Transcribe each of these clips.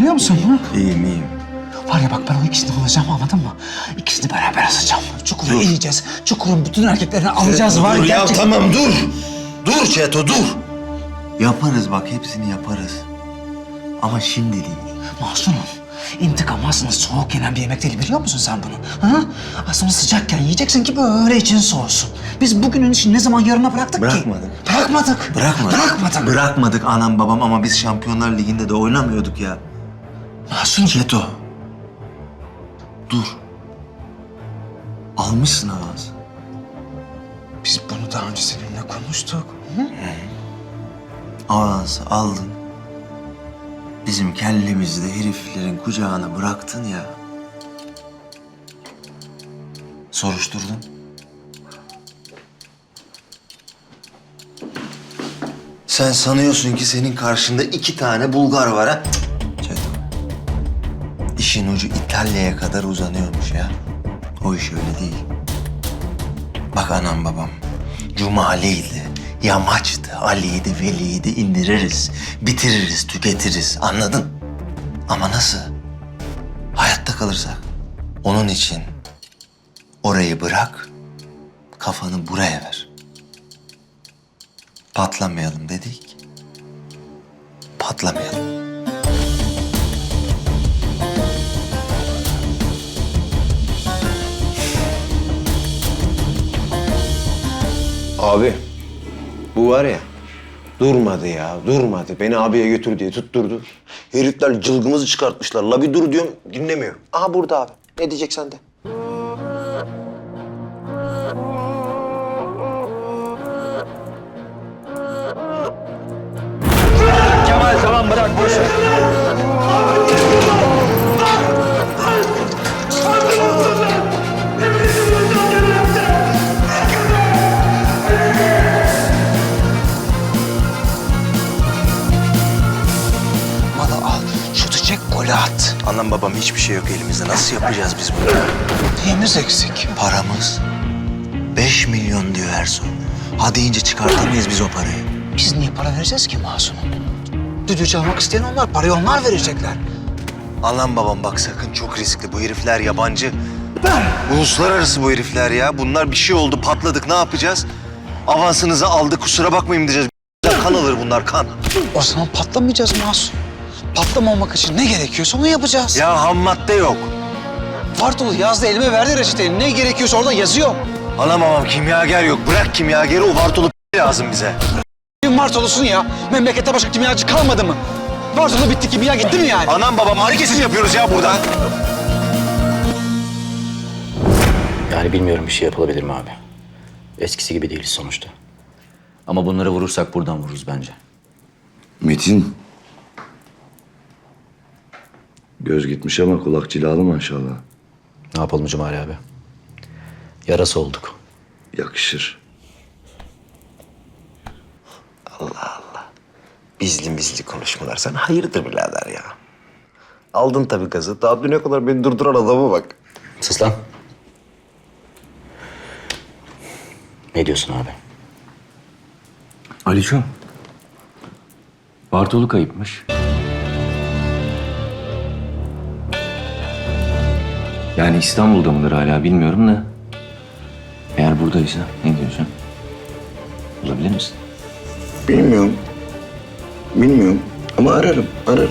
biliyor musun? Ha? İyiyim iyiyim. Var ya bak ben o ikisini alacağım anladın mı? İkisini beraber asacağım. Çukura ineceğiz. Çukurun bütün erkeklerini alacağız var dur ya gerçek- tamam dur. Dur Çeto dur. Yaparız bak hepsini yaparız. Ama şimdi değil. Masumum. İntikam aslında soğuk yenen bir yemek değil biliyor musun sen bunu? Ha? Aslında sıcakken yiyeceksin ki böyle için soğusun. Biz bugünün için ne zaman yarına bıraktık ki? Bırakmadık. Bırakmadık. Bırakmadık. Bırakmadık anam babam ama biz Şampiyonlar Ligi'nde de oynamıyorduk ya. Masum. Çeto. Dur. Almışsın avans. Biz bunu daha önce seninle konuştuk. Avansı aldın. Bizim kellemizde heriflerin kucağına bıraktın ya. Soruşturdun. Sen sanıyorsun ki senin karşında iki tane Bulgar var ha? İşin ucu İtalya'ya kadar uzanıyormuş ya. O iş öyle değil. Bak anam babam. Cumali'ydi, yamaçtı, Ali'ydi, Veli'ydi indiririz, bitiririz, tüketiriz. Anladın? Ama nasıl? Hayatta kalırsak. Onun için orayı bırak, kafanı buraya ver. Patlamayalım dedik. Patlamayalım. Abi bu var ya durmadı ya durmadı. Beni abiye götür diye tutturdu. Herifler cılgımızı çıkartmışlar. La bir dur diyorum dinlemiyor. Aha burada abi. Ne diyeceksen de. Kemal tamam bırak boş. Şutu çek, golü at. Anam babam hiçbir şey yok elimizde. Nasıl yapacağız biz bunu? Neyimiz eksik? Paramız 5 milyon diyor Ersoy. Ha deyince çıkartamayız biz o parayı. Biz niye para vereceğiz ki Masumum? Düdüğü çalmak isteyen onlar, parayı onlar verecekler. Anam babam bak sakın çok riskli. Bu herifler yabancı. Uluslararası bu herifler ya. Bunlar bir şey oldu patladık ne yapacağız? Avansınızı aldı kusura bakmayın diyeceğiz. Kan alır bunlar kan. O zaman patlamayacağız Masum. Patlamamak için ne gerekiyorsa onu yapacağız. Ya ham madde yok. Vartolu yazdı elime verdi reçeteyi. Ne gerekiyorsa orada yazıyor. Anam babam kimyager yok. Bırak kimyageri o vartolu lazım bize. Bir Vartolusun ya. Memlekette başka kimyacı kalmadı mı? Vartolu bitti kimya gitti mi yani? Anam babam hareketsiz yapıyoruz ya burada. Yani bilmiyorum bir şey yapılabilir mi abi? Eskisi gibi değiliz sonuçta. Ama bunları vurursak buradan vururuz bence. Metin. Göz gitmiş ama kulak cilalı maşallah. Ne yapalım Cumali abi? Yarası olduk. Yakışır. Bizli bizli konuşmalar. Sen hayırdır birader ya. Aldın tabii gazı. Daha düne kadar beni durduran adama bak. Sus lan. Ne diyorsun abi? Aliço. Bartolu kayıpmış. Yani İstanbul'da mıdır hala bilmiyorum da. Eğer buradaysa ne diyorsun? Bulabilir misin? Bilmiyorum. Bilmiyorum ama ararım, ararım.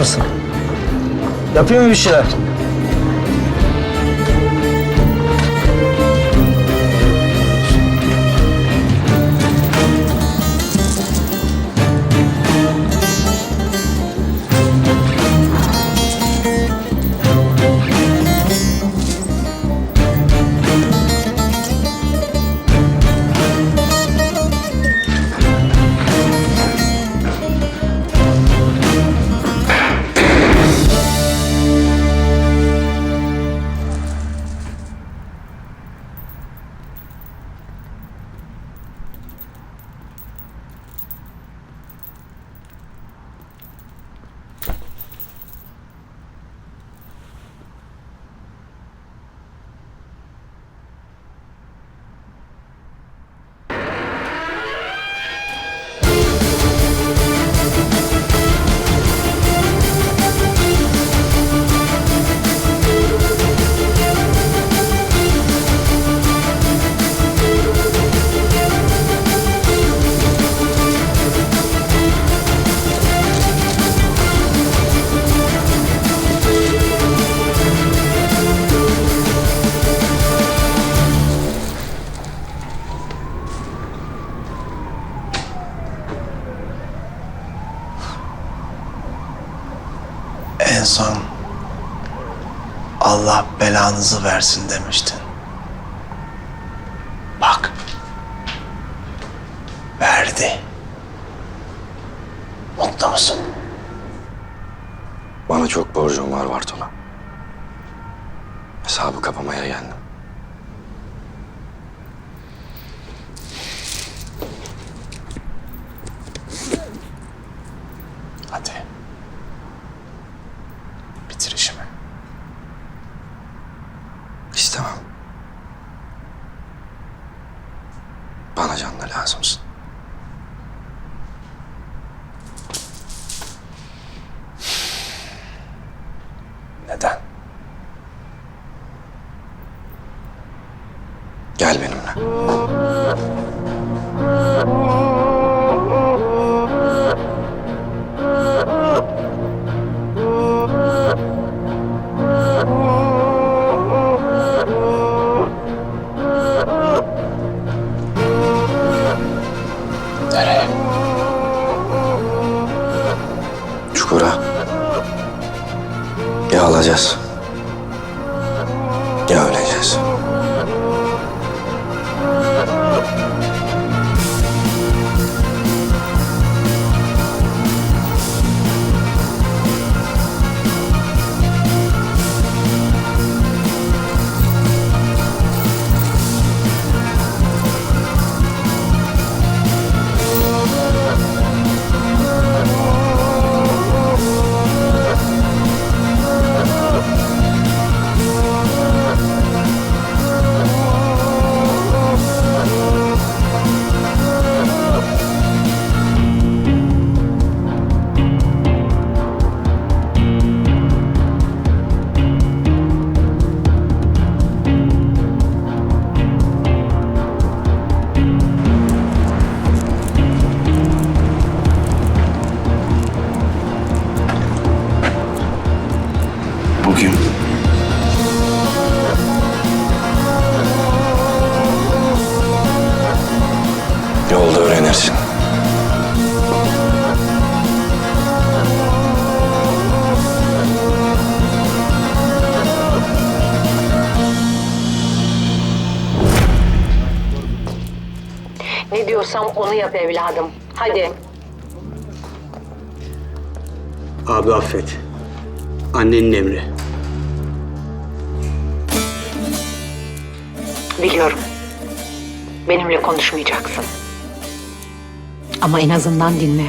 Mısın? Yapıyor mu bir şeyler? Belanızı versin demiştin. Bak. Verdi. Mutlu musun? Bana çok borcum var Bartolo. Hesabı kapamaya geldim. Ne diyorsam onu yap evladım. Hadi. Abi affet. Annenin emri. Biliyorum. Benimle konuşmayacaksın. Ama en azından dinle.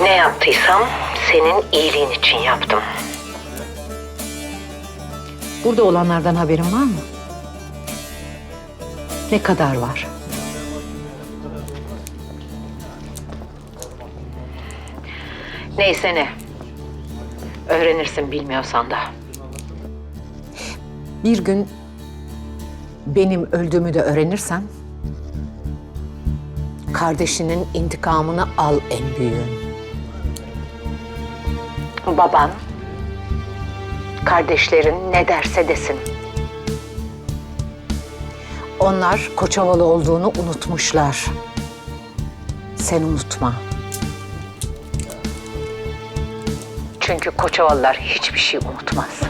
Ne yaptıysam senin iyiliğin için yaptım. Burada olanlardan haberin var mı? Ne kadar var? Neyse ne. Öğrenirsin bilmiyorsan da. Bir gün benim öldüğümü de öğrenirsen kardeşinin intikamını al en büyüğün. Baban, kardeşlerin ne derse desin. Onlar Koçovalı olduğunu unutmuşlar. Sen unutma. Çünkü Koçovalılar hiçbir şey unutmaz.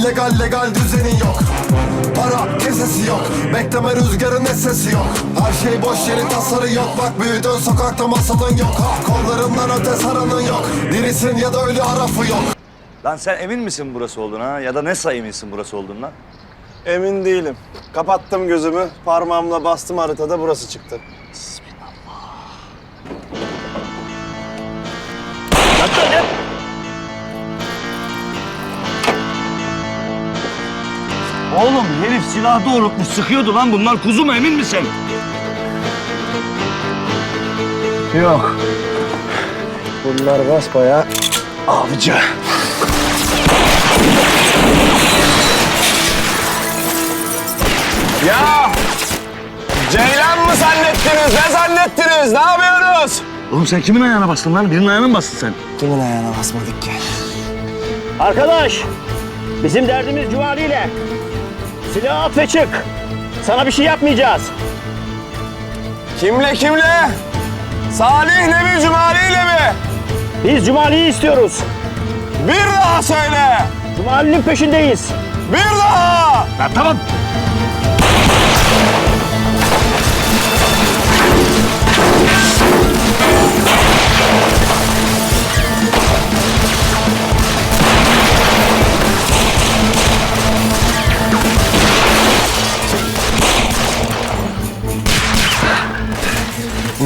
Yok illegal legal düzenin yok Para kesesi yok Bekleme rüzgarın sesi yok Her şey boş yeri tasarı yok Bak büyüdün sokakta masalın yok ha, Kollarından öte saranın yok Dirisin ya da ölü arafı yok Lan sen emin misin burası olduğuna ha? Ya da ne say eminsin burası olduğundan? Emin değilim. Kapattım gözümü, parmağımla bastım haritada burası çıktı. Oğlum herif silah doğrultmuş sıkıyordu lan bunlar kuzu mu emin misin? Yok. Bunlar basbayağı avcı. Ya! Ceylan mı zannettiniz? Ne zannettiniz? Ne yapıyorsunuz? Oğlum sen kimin ayağına bastın lan? Birinin ayağına mı bastın sen? Kimin ayağına basmadık ki? Arkadaş, bizim derdimiz Cumali ile. Silahı at ve çık. Sana bir şey yapmayacağız. Kimle kimle? Salih'le mi Cumali'yle mi? Biz Cumali'yi istiyoruz. Bir daha söyle. Cumali'nin peşindeyiz. Bir daha. Ya tamam.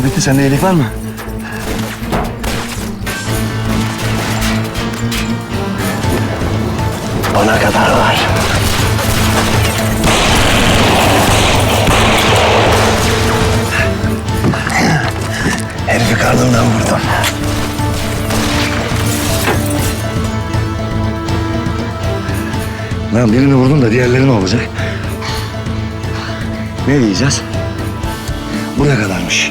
Bitti. Sende iyilik var mı? Bana kadar var. Herifi karnından vurdum. Lan birini vurdun da diğerleri ne olacak? Ne diyeceğiz? Bu ne kadarmış?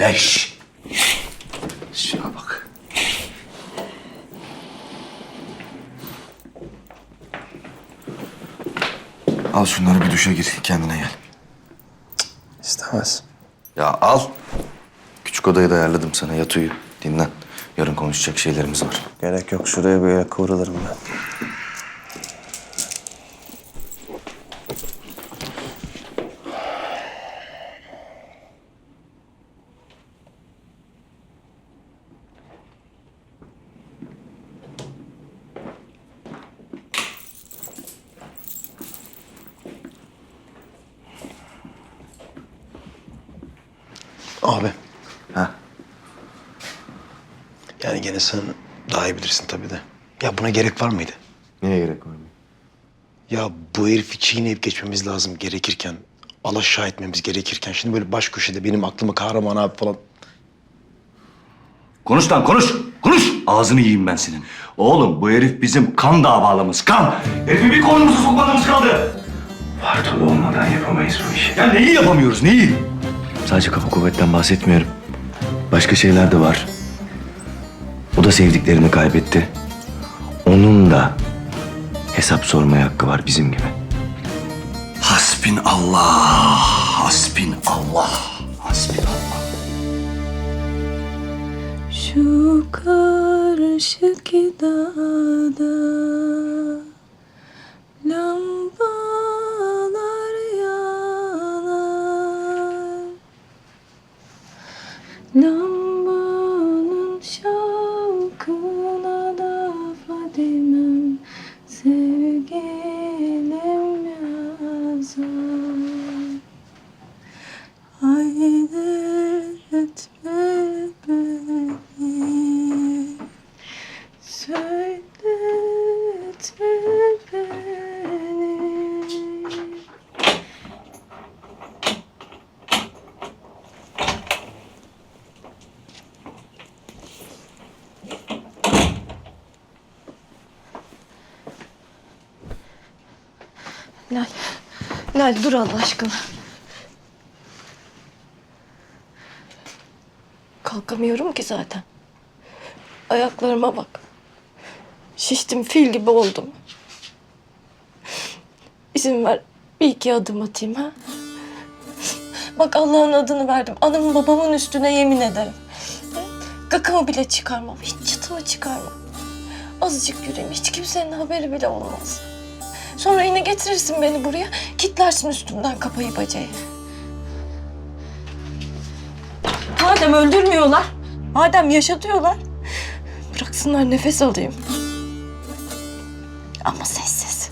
Leş. Şuna bak. Al şunları bir duşa gir. Kendine gel. İstemez. Ya al. Küçük odayı da ayarladım sana. Yat uyu. Dinlen. Yarın konuşacak şeylerimiz var. Gerek yok. Şuraya böyle kıvrılırım ben. Abi. Ha. Yani gene sen daha iyi bilirsin tabii de. Ya buna gerek var mıydı? Neye gerek var mı? Ya bu herifi çiğneyip geçmemiz lazım gerekirken. Alaşağı etmemiz gerekirken. Şimdi böyle baş köşede benim aklıma kahraman abi falan. Konuş lan konuş. Konuş. Ağzını yiyeyim ben senin. Oğlum bu herif bizim kan davalımız. Kan. Herifi bir kolumuzu sokmadığımız kaldı. Bartolu olmadan yapamayız bu işi. Ya neyi yapamıyoruz neyi? Sadece kafa kuvvetten bahsetmiyorum. Başka şeyler de var. O da sevdiklerini kaybetti. Onun da hesap sormaya hakkı var bizim gibi. Hasbin Allah. Hasbin Allah. Hasbin Allah. Şu karşıki dağda lambalar No. Lal dur Allah aşkına. Kalkamıyorum ki zaten. Ayaklarıma bak. Şiştim fil gibi oldum. İzin ver bir iki adım atayım ha. Bak Allah'ın adını verdim. Anamın babamın üstüne yemin ederim. Gakamı bile çıkarmam. Hiç çıtımı çıkarmam. Azıcık yürüyeyim. Hiç kimsenin haberi bile olmaz. Sonra yine getirirsin beni buraya. Kitlersin üstümden kapayı bacayı. Madem öldürmüyorlar, madem yaşatıyorlar, bıraksınlar nefes alayım. Ama sessiz.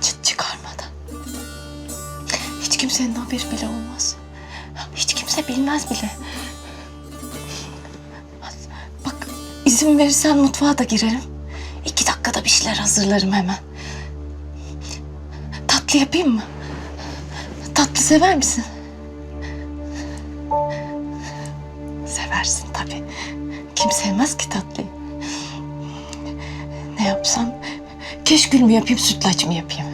Çıt çıkarmadan. Hiç kimsenin haberi bile olmaz. Hiç kimse bilmez bile. Bak izin verirsen mutfağa da girerim. Bir şeyler hazırlarım hemen. Tatlı yapayım mı? Tatlı sever misin? Seversin tabii. Kim sevmez ki tatlıyı? Ne yapsam? Keşkül mü yapayım, sütlaç mı yapayım?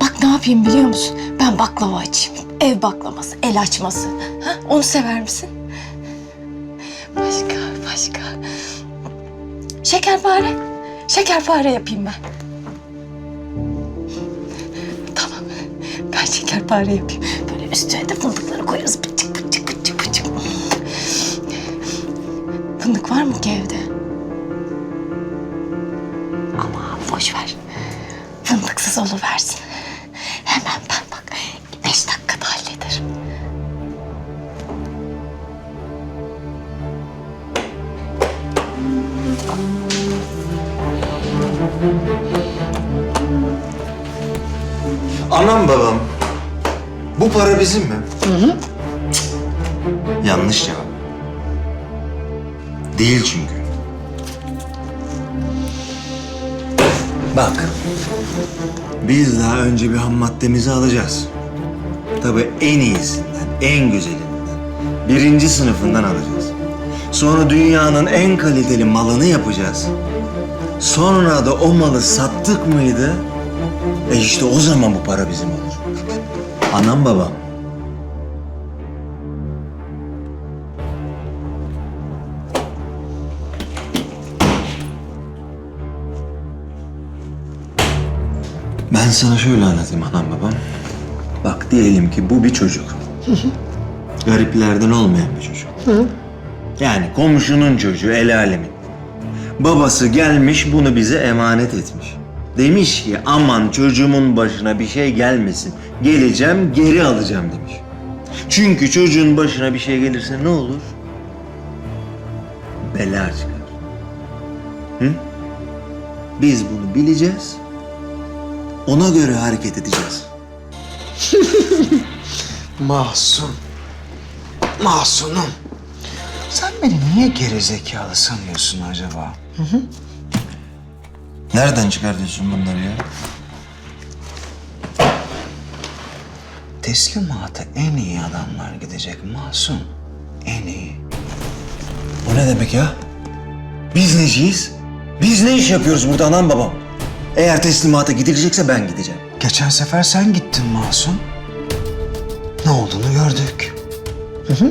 Bak ne yapayım biliyor musun? Ben baklava açayım. Ev baklavası, el açması. Ha? Onu sever misin? Başka, başka. Şekerpare. Şekerpare yapayım ben. Tamam. Ben şekerpare yapayım. Böyle üstüne de fındıkları koyarız. Pıçık pıçık pıçık pıçık. Fındık var mı ki evde? Ama boş ver. Fındıksız oluversin. Anam babam. Bu para bizim mi? Hı hı. Yanlış cevap. Değil çünkü. Bak. Biz daha önce bir ham maddemizi alacağız. Tabii en iyisinden, en güzelinden. Birinci sınıfından alacağız. Sonra dünyanın en kaliteli malını yapacağız. Sonra da o malı sattık mıydı? E işte o zaman bu para bizim olur. Anam babam. Ben sana şöyle anlatayım anam babam. Bak diyelim ki bu bir çocuk. Gariplerden olmayan bir çocuk. Yani komşunun çocuğu, el alemin. Babası gelmiş bunu bize emanet etmiş. Demiş ki aman çocuğumun başına bir şey gelmesin. Geleceğim geri alacağım demiş. Çünkü çocuğun başına bir şey gelirse ne olur? Bela çıkar. Hı? Biz bunu bileceğiz. Ona göre hareket edeceğiz. Mahsun. Mahsunum. Sen beni niye gerizekalı sanıyorsun acaba? Nereden çıkartıyorsun bunları ya? Teslimata en iyi adamlar gidecek Mahsun. En iyi. O ne demek ya? Biz neciyiz? Biz ne iş yapıyoruz burada anam babam? Eğer teslimata gidilecekse ben gideceğim. Geçen sefer sen gittin Masum. Ne olduğunu gördük. Hı hı.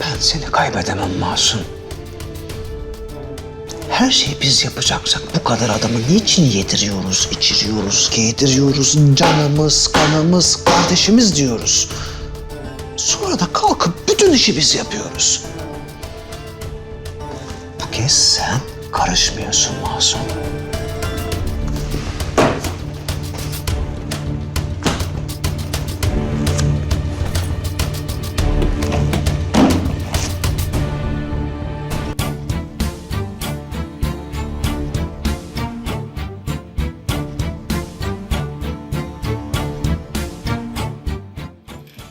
Ben seni kaybedemem Masum. Her şeyi biz yapacaksak bu kadar adamı niçin yediriyoruz, içiriyoruz, giydiriyoruz, canımız, kanımız, kardeşimiz diyoruz. Sonra da kalkıp bütün işi biz yapıyoruz. Bu kez sen karışmıyorsun Masum.